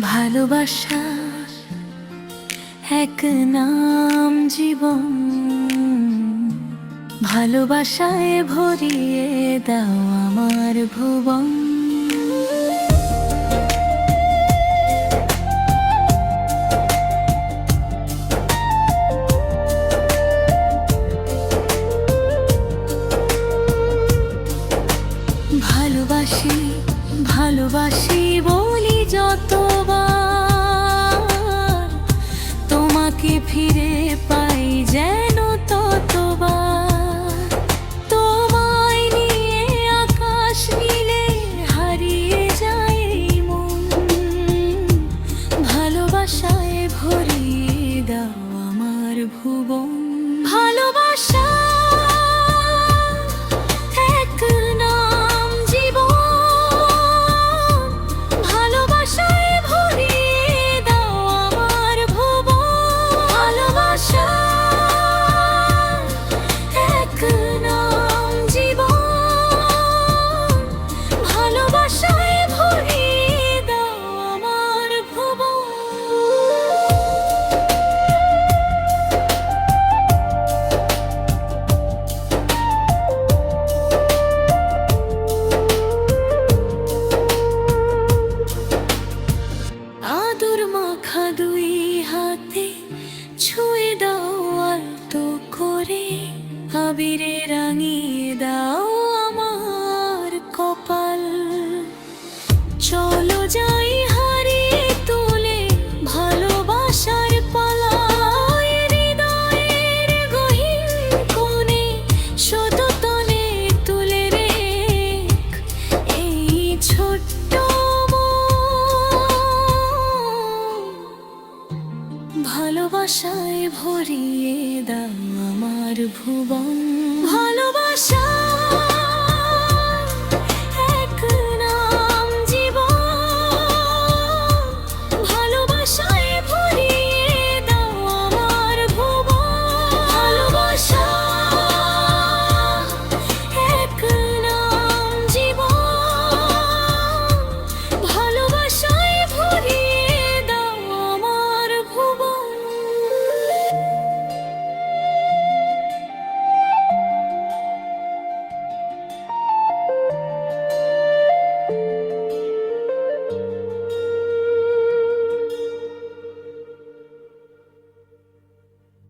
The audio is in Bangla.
ভালোবাসা এক নাম জীবন। ভালোবাসায় ভরিয়ে দাও আমার ভুবন। ভালোবাসি ভালোবাসি Khu আবিরে রাঙিয়ে দাও। ভালোবাসায় ভরিয়ে দাও আমার ভুবন। ভালোবাসা